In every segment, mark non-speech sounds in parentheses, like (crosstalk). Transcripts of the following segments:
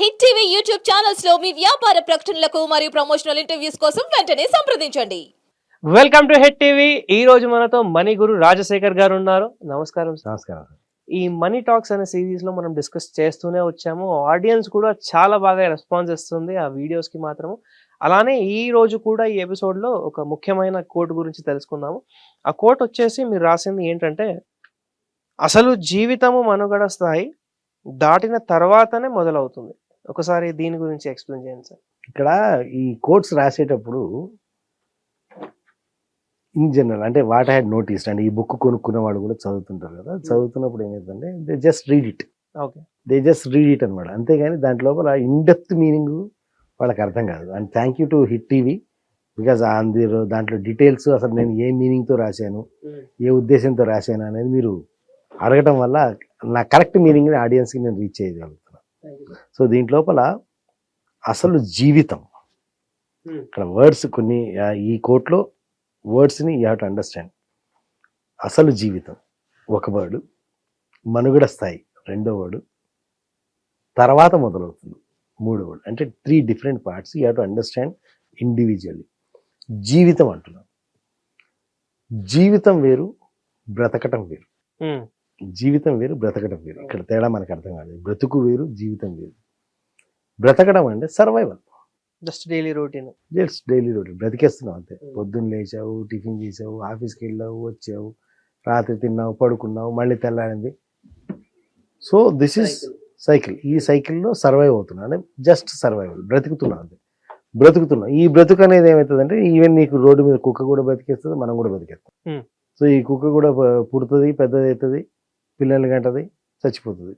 Hit TV YouTube ఛానల్స్లో మీ వ్యాపార ప్రకటనలకు మరియు ప్రమోషనల్ ఇంటర్వ్యూస్ కోసం వెంటనే సంప్రదించండి. Welcome to head TV. ఈ రోజు మనతో మణి గురు రాజశేఖర్ గారు ఉన్నారు. నమస్కారం సార్. నమస్కారం ఈ మనీ టాక్స్ అనే సిరీస్లో మనం డిస్కస్ చేస్తూనే వచ్చాము. ఆడియన్స్ కూడా చాలా బాగా రెస్పాన్స్ ఇస్తుంది ఆ వీడియోస్కి మాత్రము. అలానే ఈ రోజు కూడా ఈ ఎపిసోడ్లో ఒక ముఖ్యమైన కోట్ గురించి తెలుసుకుందాము. ఆ కోట్ వచ్చేసి మీరు రాసింది ఏంటంటే అసలు జీవితము మనుగడ స్థాయి దాటిన తర్వాతనే మొదలవుతుంది. ఒకసారి దీని గురించి ఎక్స్ప్లెయిన్ చేయండి సార్. ఇక్కడ ఈ కోట్స్ రాసేటప్పుడు ఇన్ జనరల్ అంటే వాట్ హ్యాడ్ నోటీస్ అంటే ఈ బుక్ కొనుక్కున్న వాళ్ళు కూడా చదువుతుంటారు కదా చదువుతున్నప్పుడు ఏమైందంటే they just read it. Okay. They just read it అనమాట అంతేగాని దాంట్ లోపల ఇన్డెప్త్ మీనింగ్ వాళ్ళకి అర్థం కాదు. And thank you to Hit TV because అందులో దాంట్లో డీటెయిల్స్ అసలు నేను ఏ మీనింగ్తో రాశాను ఏ ఉద్దేశంతో రాశాను అనేది మీరు అడగటం వల్ల నా కరెక్ట్ మీనింగ్ని ఆడియన్స్కి నేను రీచ్ చేయగలుగుతున్నాను సో దీంట్లోపల అసలు జీవితం. ఇక్కడ వర్డ్స్ కొన్ని ఈ కోట్లో వర్డ్స్ని యూ హ్యావ్ టు అండర్స్టాండ్. అసలు జీవితం ఒక వర్డ్ మనుగడ స్థాయి రెండో వర్డ్ తర్వాత మొదలవుతుంది మూడో వర్డ్. అంటే three different parts you have to understand individually. జీవితం అంటున్నాం. జీవితం వేరు బ్రతకటం వేరు. జీవితం వేరు బ్రతకడం వేరు. ఇక్కడ తేడా మనకు అర్థం కాలేదు. బ్రతుకు వేరు జీవితం వేరు. బ్రతకడం అంటే survival just daily routine just daily routine బ్రతికేస్తున్నావు అంతే. పొద్దున్న లేచావు టిఫిన్ చేసావు ఆఫీస్కి వెళ్ళావు వచ్చావు రాత్రి తిన్నావు పడుకున్నావు మళ్ళీ తెల్లారింది. సో దిస్ ఇస్ సైకిల్ ఈ సైకిల్లో సర్వైవ్ అవుతున్నా అంటే జస్ట్ సర్వైవల్ బ్రతుకుతున్నావు అంతే. బ్రతుకుతున్నావు. ఈ బ్రతుకు అనేది ఏమవుతుందంటే ఈవెన్ నీకు రోడ్డు మీద కుక్క కూడా బతికేస్తుంది మనం కూడా బతికేస్తాం Hmm. సో ఈ కుక్క కూడా పుడుతుంది పెద్దది అవుతుంది పిల్లల్ని కంటది చచ్చిపోతుంది.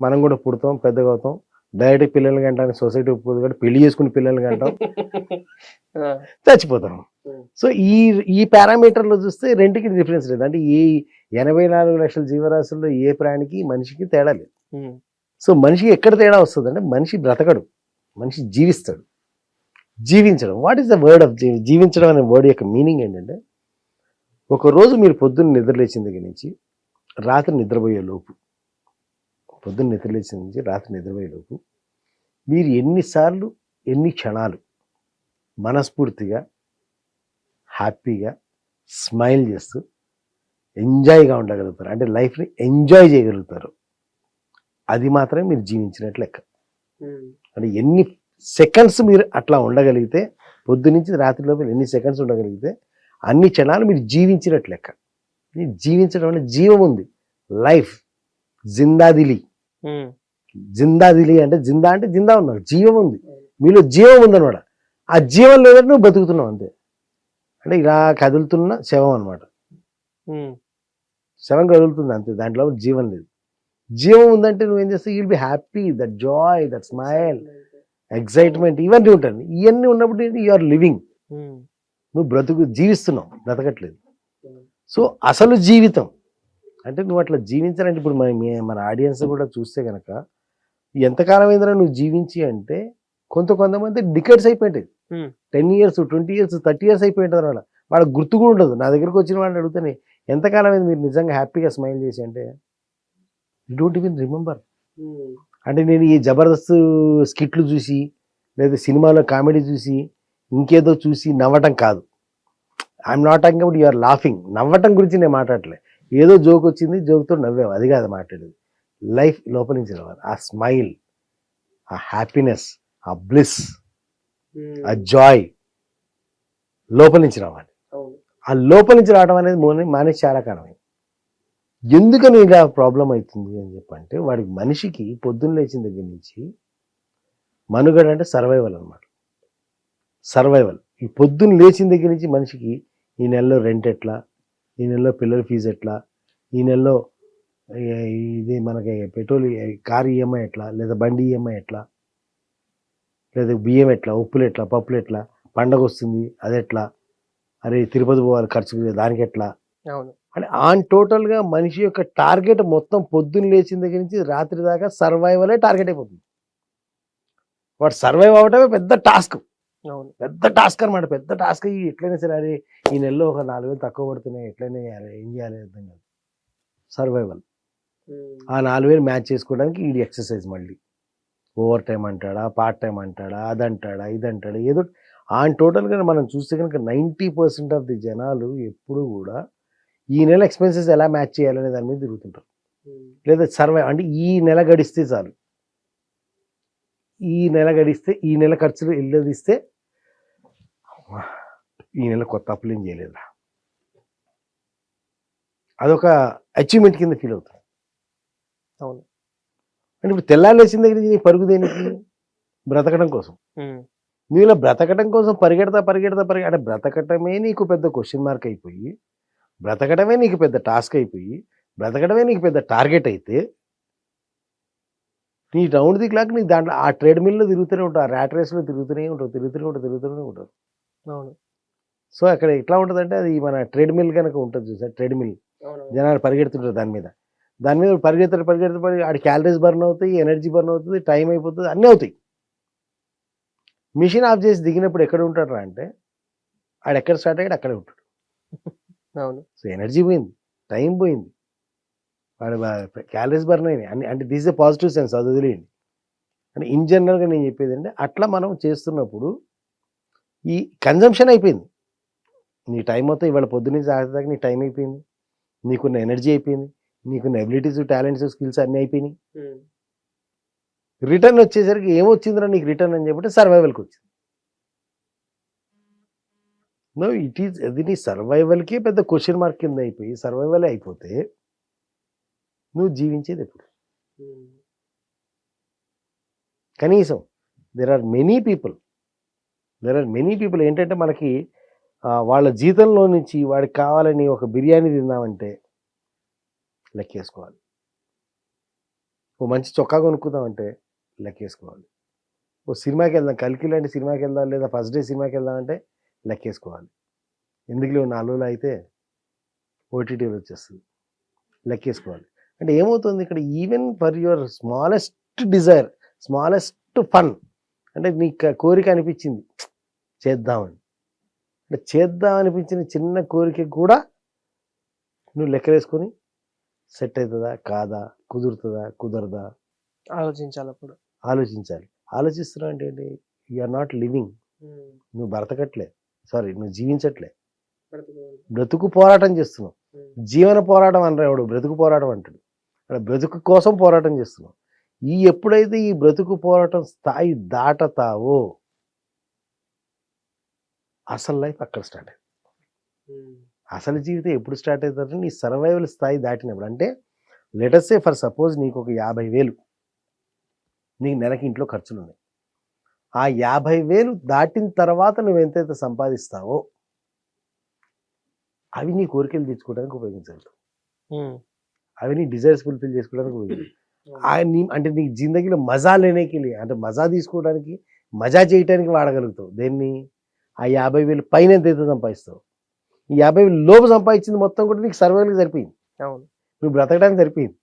మనం కూడా పుడతాం పెద్దగా అవుతాం. డైరెక్ట్ పిల్లల్ని కంటానికి సొసైటీ ఒప్పుకోదు కాబట్టి పెళ్ళి చేసుకుని పిల్లల్ని కంటాం. (laughs) చచ్చిపోతాం. సో ఈ ఈ పారామీటర్లో చూస్తే రెండుకి డిఫరెన్స్ లేదు. అంటే ఈ ఎనభై నాలుగు లక్షల జీవరాశుల్లో ఏ ప్రాణికి మనిషికి తేడా లేదు. సో మనిషికి ఎక్కడ తేడా వస్తుంది అంటే మనిషి బ్రతకడు. మనిషి జీవిస్తాడు. జీవించడం. What is the word of జీవించడం అనే వర్డ్ యొక్క మీనింగ్ ఏంటంటే ఒక రోజు మీరు పొద్దున్న నిద్రలేచిన దగ్గర నుంచి రాత్రి నిద్రపోయే లోపు పొద్దున్న నిద్రలేచిన నుంచి రాత్రి నిద్రపోయే లోపు మీరు ఎన్నిసార్లు ఎన్ని క్షణాలు మనస్ఫూర్తిగా హ్యాపీగా స్మైల్ చేస్తూ ఎంజాయ్గా ఉండగలుగుతారు. అంటే లైఫ్ని ఎంజాయ్ చేయగలుగుతారు. అది మాత్రమే మీరు జీవించినట్లు లెక్క. అంటే ఎన్ని సెకండ్స్ మీరు అట్లా ఉండగలిగితే పొద్దు నుంచి రాత్రి లోపల ఎన్ని సెకండ్స్ ఉండగలిగితే అన్ని క్షణాలు మీరు జీవించినట్లు లెక్క. జీవించడం అంటే జీవం ఉంది. లైఫ్ జిందాదిలి. జిందాదిలి అంటే జిందా అంటే జిందా ఉన్నారు జీవం ఉంది. మీలో జీవం ఉందన్నమాట. ఆ జీవం లేదంటే నువ్వు బతుకుతున్నావు అంతే. అంటే ఇలా కదులుతున్న శవం అనమాట శవం కదులుతుంది అంతే. దాంట్లో జీవం లేదు. జీవం ఉందంటే నువ్వేం చేస్తావు? You'll be happy that joy that smile excitement ఇవన్నీ ఉంటాయి. ఇవన్నీ ఉన్నప్పుడు యు ఆర్ లివింగ్ నువ్వు బ్రతుకు జీవిస్తున్నావు. బ్రతకట్లేదు. సో అసలు జీవితం. అంటే నువ్వు అట్లా జీవించాలంటే ఇప్పుడు మన మీ- మన ఆడియన్స్ కూడా చూస్తే కనుక ఎంతకాలం అయిందిరా నువ్వు జీవించి అంటే కొంత కొంతమంది decades అయిపోయింటాయి. Ten years twenty years thirty years అయిపోయింటారు వాళ్ళ వాళ్ళకి గుర్తు కూడా ఉండదు. నా దగ్గరకు వచ్చిన వాళ్ళని అడుగుతానే ఎంతకాలం అయింది మీరు నిజంగా హ్యాపీగా స్మైల్ చేసి అంటే? యూ డోంట్ ఈవెన్ రిమెంబర్ అంటే నేను ఈ జబర్దస్త్ స్కిట్లు చూసి లేదా సినిమాలో కామెడీ చూసి ఇంకేదో చూసి నవ్వటం కాదు. I'm not talking about your laughing నవ్వటం గురించి నేను మాట్లాడలే ఏదో జోక్ వచ్చింది జోక్తో నవ్వాము అది కాదు మాట్లాడేది. లైఫ్ లోపల నుంచి రావాలి. ఆ స్మైల్ ఆ హ్యాపీనెస్ ఆ బ్లిస్ ఆ జాయ్ లోపల నుంచి రావాలి. ఆ లోపల నుంచి రావడం అనేది మోని- మానేసి చాలా కారణం ఎందుకని ఇలా ప్రాబ్లం అవుతుంది అని చెప్పంటే వాడికి మనిషికి పొద్దున్న లేచిన దగ్గర నుంచి మనుగడ అంటే సర్వైవల్ అనమాట సర్వైవల్ ఈ పొద్దున్న లేచిన దగ్గర నుంచి మనిషికి ఈ నెలలో రెంట్ ఎట్లా? ఈ నెలలో పిల్లల ఫీజు ఎట్లా? ఈ నెలలో ఇది మనకి పెట్రోల్ కార్ ఈఎంఐ ఎట్లా? లేదా బండి ఈఎంఐ ఎట్లా? లేదా బియ్యం ఎట్లా? ఉప్పులు ఎట్లా? పప్పులు ఎట్లా? పండగ వస్తుంది అది ఎట్లా? అరే తిరుపతి పోవాలి ఖర్చు దానికి ఎట్లా? అంటే ఆన్ టోటల్గా మనిషి యొక్క టార్గెట్ మొత్తం పొద్దున్న లేచిన దగ్గర నుంచి రాత్రి దాకా సర్వైవలే టార్గెట్ అయిపోతుంది. వాడు సర్వైవ్ అవటమే పెద్ద టాస్క్. పెద్ద టాస్క్ అనమాట పెద్ద టాస్క్ ఎట్లయినా సరే అరే ఈ నెలలో ఒక నాలుగు వేలు తక్కువ పడుతున్నాయి. ఎట్లయినా చేయాలి ఏం చేయాలి అర్థం కాదు. సర్వైవల్. ఆ నాలుగు వేలు మ్యాచ్ చేసుకోవడానికి ఈ ఎక్సర్సైజ్ మళ్ళీ. ఓవర్ టైం అంటాడా పార్ట్ టైం అంటాడా అదంటాడా ఇదంటాడా ఏదో ఆన్ టోటల్గా మనం చూస్తే కనుక నైంటీ పర్సెంట్ ఆఫ్ ది జనాలు ఎప్పుడు కూడా ఈ నెల ఎక్స్పెన్సెస్ ఎలా మ్యాచ్ చేయాలనే దాని మీద తిరుగుతుంటారు. లేదా సర్వే అంటే ఈ నెల గడిస్తే చాలు. ఈ నెల గడిస్తే ఈ నెల ఖర్చులు ఇల్లదిస్తే అమ్మా, ఈ నెల కొత్త అప్పులు ఏం చేయలేదురా. అదొక అచీవ్మెంట్ కింద ఫీల్ అవుతుంది. అవును. అంటే ఇప్పుడు తెల్లాలేసిన దగ్గర నుంచి నీ పరుగు దేనికి? బ్రతకడం కోసం. నువ్వు ఇలా బ్రతకడం కోసం పరిగెడతా పరిగెడతా పరిగె అంటే బ్రతకటమే నీకు పెద్ద క్వశ్చన్ మార్క్ అయిపోయి బ్రతకడమే నీకు పెద్ద టాస్క్ అయిపోయి బ్రతకడమే నీకు పెద్ద టార్గెట్ అయితే నీ రౌండ్ ది క్లాక్ నీకు దాంట్లో ఆ ట్రేడ్ మిల్లో తిరుగుతూనే ఉంటావు ఆ ర్యాట్ రేస్లో తిరుగుతూనే ఉంటావు తిరుగుతూనే ఉంటావు తిరుగుతూనే ఉంటావు. అవును. సో అక్కడ ఎట్లా ఉంటుందంటే అది మన ట్రేడ్ మిల్ కనుక ఉంటుంది చూసారు? ట్రేడ్ మిల్ జనాలు పరిగెడుతుంటారు దాని మీద. దాని మీద పరిగెత్తారు పరిగెత్తారు పరిగె ఆడి క్యాలరీస్ బర్న్ అవుతాయి ఎనర్జీ బర్న్ అవుతుంది టైం అయిపోతుంది అన్నీ అవుతాయి. మిషన్ ఆఫ్ చేసి దిగినప్పుడు ఎక్కడ ఉంటాడు రా అంటే ఆడు ఎక్కడ స్టార్ట్ అయ్యాడు అక్కడే ఉంటాడు. అవును. సో ఎనర్జీ పోయింది టైం పోయింది. వాడు క్యాలరీస్ బర్న్ అయినాయి. అన్ని అంటే దిస్ ఏ పాజిటివ్ సెన్స్ అది వదిలేయండి. అంటే ఇన్ జనరల్గా నేను చెప్పేది అంటే అట్లా మనం చేస్తున్నప్పుడు ఈ కన్జంప్షన్ అయిపోయింది. నీ టైం మొత్తం ఇవాళ పొద్దున్నే దాకా నీ టైం అయిపోయింది. నీకున్న ఎనర్జీ అయిపోయింది. నీకున్న ఎబిలిటీస్ టాలెంట్స్ స్కిల్స్ అన్నీ అయిపోయినాయి. రిటర్న్ వచ్చేసరికి ఏమొచ్చిందిరా నీకు రిటర్న్ అని చెప్పంటే సర్వైవల్కి వచ్చింది. నో ఇట్ ఈస్ అది నీ సర్వైవల్కే పెద్ద క్వశ్చన్ మార్క్ కింద అయిపోయి సర్వైవల్ అయిపోతే నువ్వు జీవించేది ఎప్పుడు? కనీసం there are many people there are many people ఏంటంటే మనకి వాళ్ళ జీతంలో నుంచి వాడికి కావాలని ఒక బిర్యానీ తిందామంటే లెక్కేసుకోవాలి ఓ మంచి చొక్కా కొనుక్కుందామంటే లెక్కేసుకోవాలి ఓ సినిమాకి వెళ్దాం కలికి లాంటి సినిమాకి వెళ్దాం లేదా ఫస్ట్ డే సినిమాకి వెళ్దామంటే లెక్కేసుకోవాలి ఎందుకులే నాలుగులో అయితే ఓటీటీలో వచ్చేస్తుంది. లెక్కేసుకోవాలి అంటే ఏమవుతుంది ఇక్కడ? Even for your smallest desire smallest fun అంటే నీకు కోరిక అనిపించింది. చేద్దామని. అంటే చేద్దాం అనిపించిన చిన్న కోరిక కూడా నువ్వు లెక్కలేసుకొని సెట్ అవుతుందా కాదా కుదురుతుందా కుదరదా? ఆలోచించాలి అప్పుడు. ఆలోచించాలి. ఆలోచిస్తున్నావు అంటే ఏంటి? ఆర్ నాట్ లివింగ్ నువ్వు బ్రతకట్లే. సారీ నువ్వు జీవించట్లే. బ్రతుకు పోరాటం చేస్తున్నావు. జీవన పోరాటం అనరాడు బ్రతుకు పోరాటం అంటాడు. అక్కడ బ్రతుకు కోసం పోరాటం చేస్తున్నావు. ఈ ఎప్పుడైతే ఈ బ్రతుకు పోరాటం స్థాయి దాటతావో అసలు లైఫ్ అక్కడ స్టార్ట్ అయింది. అసలు జీవితం ఎప్పుడు స్టార్ట్ అవుతుందంటే నీ సర్వైవల్ స్థాయి దాటినప్పుడు. అంటే లెటర్సే ఫర్ సపోజ్ నీకు ఒక యాభై వేలు. నీకు నెలకి ఇంట్లో ఖర్చులు ఉన్నాయి ఆ యాభై వేలు దాటిన తర్వాత నువ్వు ఎంతైతే సంపాదిస్తావో అవి నీ కోరికలు తీర్చుకోవడానికి ఉపయోగించగలరు అవి నీ డిజైర్స్ ఫుల్ఫిల్ చేసుకోవడానికి ఉపయోగించగలరు ఆ నీ అంటే నీ జిందగీలో మజా లేనేకి అంటే మజా తీసుకోవడానికి మజా చేయడానికి వాడగలుగుతావు. దేన్ని? ఆ యాభై వేలు పైన ఎంతైతే సంపాదిస్తావు. ఈ యాభై వేలు లోపు సంపాదించింది మొత్తం కూడా నీకు సర్వైవల్కి సరిపోయింది. అవును. నువ్వు బ్రతకడానికి సరిపోయింది.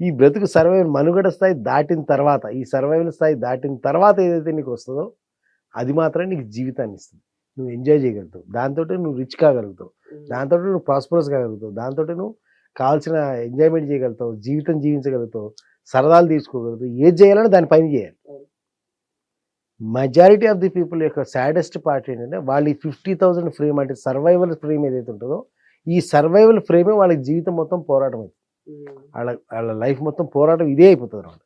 ఈ బ్రతుకు సర్వైవల్ మనుగడ స్థాయి దాటిన తర్వాత ఈ సర్వైవల్ స్థాయి దాటిన తర్వాత ఏదైతే నీకు వస్తుందో అది మాత్రం నీకు జీవితాన్ని ఇస్తుంది. నువ్వు ఎంజాయ్ చేయగలుగుతావు. దాంతో నువ్వు రిచ్ కాగలుగుతావు దాంతో నువ్వు ప్రాస్పరస్ కాగలుగుతావు దాంతో నువ్వు కావాల్సిన ఎంజాయ్మెంట్ చేయగలుగుతావు. జీవితం జీవించగలుగుతావు. సరదాలు తీసుకోగలుగుతావు ఏది చేయాలని దాని పని చేయాలి. మెజారిటీ ఆఫ్ ది పీపుల్ యొక్క సాడెస్ట్ పార్ట్ ఏంటంటే వాళ్ళు ఈ ఫిఫ్టీ థౌసండ్ ఫ్రేమ్ అంటే సర్వైవల్ ఫ్రేమ్ ఏదైతే ఉంటుందో ఈ సర్వైవల్ ఫ్రేమే వాళ్ళకి జీవితం మొత్తం పోరాటం అవుతుంది వాళ్ళ వాళ్ళ లైఫ్ మొత్తం పోరాటం ఇదే అయిపోతుంది అనమాట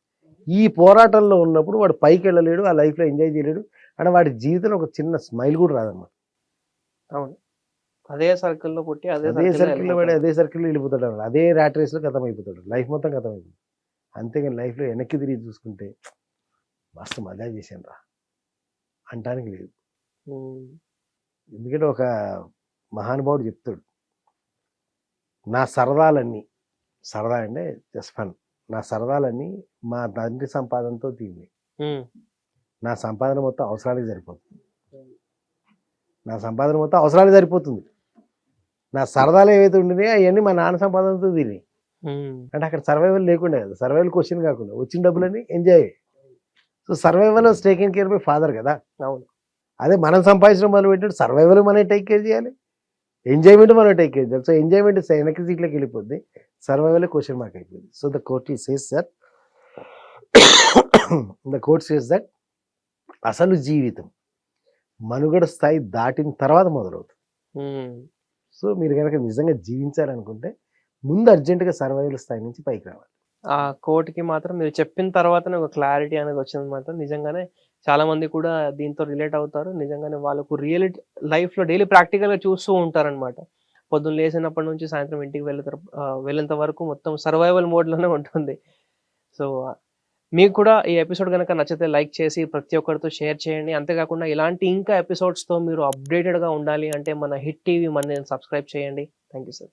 ఈ పోరాటంలో ఉన్నప్పుడు వాడు పైకి వెళ్ళలేడు ఆ లైఫ్లో ఎంజాయ్ చేయలేడు అంటే వాడి జీవితంలో ఒక చిన్న స్మైల్ కూడా రాదన్నమాట. అవును. అదే సర్కిల్లో పుట్టి అదే అదే సర్కిల్లో పడి. అదే సర్కిల్లో వెళ్ళిపోతాడు అన్నమాట. అదే ర్యాట్ రేస్లో కథం అయిపోతాడు. లైఫ్ మొత్తం కథం అయిపోతుంది. అంతేగాని లైఫ్లో వెనక్కి తిరిగి చూసుకుంటే మస్తు మజా చేశాను రా. అంటానికి లేదు. ఎందుకంటే ఒక మహానుభావుడు చెప్తాడు నా సరదాలన్నీ సరదా అంటే జస్ట్ ఫన్. నా సరదాలన్నీ మా తండ్రి సంపాదనతో ఉమ్. నా సంపాదన మొత్తం అవసరానికి సరిపోతుంది. నా సంపాదన మొత్తం అవసరానికి సరిపోతుంది. నా సరదాలు ఏవైతే ఉండినాయో అవన్నీ మా నాన్న సంపాదనతో ఉమ్. అంటే అక్కడ సర్వైవల్ లేకుండా కదా సర్వైవల్ క్వశ్చన్ కాకుండా వచ్చిన డబ్బులని enjoy so survival taking care by father కదా. అవును. అదే మనం సంపాదించడం మొదలు పెట్టినట్టు సర్వైవల్ మనం టేక్ కేర్ చేయాలి. ఎంజాయ్మెంట్ మనం టేక్ కేర్ చేయాలి. సో ఎంజాయ్మెంట్ వెనక్కి సీట్లోకి వెళ్ళిపోద్ది సర్వైవల్ క్వశ్చన్ మార్క్ అయిపోయింది సో ద కోర్ట్ ఈ says sir the court says that అసలు జీవితం మనుగడ స్థాయి దాటిన తర్వాత మొదలవుతుంది. సో మీరు కనుక నిజంగా జీవించాలనుకుంటే ముందు అర్జెంటుగా సర్వైవల్ స్థాయి నుంచి పైకి రావాలి. ఆ కోర్టుకి మాత్రం మీరు చెప్పిన తర్వాతనే ఒక క్లారిటీ అనేది వచ్చింది మాత్రం. నిజంగానే చాలా మంది కూడా దీంతో రిలేట్ అవుతారు. నిజంగానే వాళ్ళకు రియలిటీ లైఫ్లో డైలీ ప్రాక్టికల్గా చూస్తూ ఉంటారనమాట పొద్దున్న లేచినప్పటి నుంచి సాయంత్రం ఇంటికి వెళ్ళే వెళ్ళేంత వరకు మొత్తం సర్వైవల్ మోడ్లోనే ఉంటుంది. సో మీకు కూడా ఈ ఎపిసోడ్ కనుక నచ్చితే లైక్ చేసి ప్రతి ఒక్కరితో షేర్ చేయండి. అంతేకాకుండా ఇలాంటి ఇంకా ఎపిసోడ్స్తో మీరు అప్డేటెడ్గా ఉండాలి అంటే మన హిట్ టీవీ మన సబ్స్క్రైబ్ చేయండి. Thank you sir.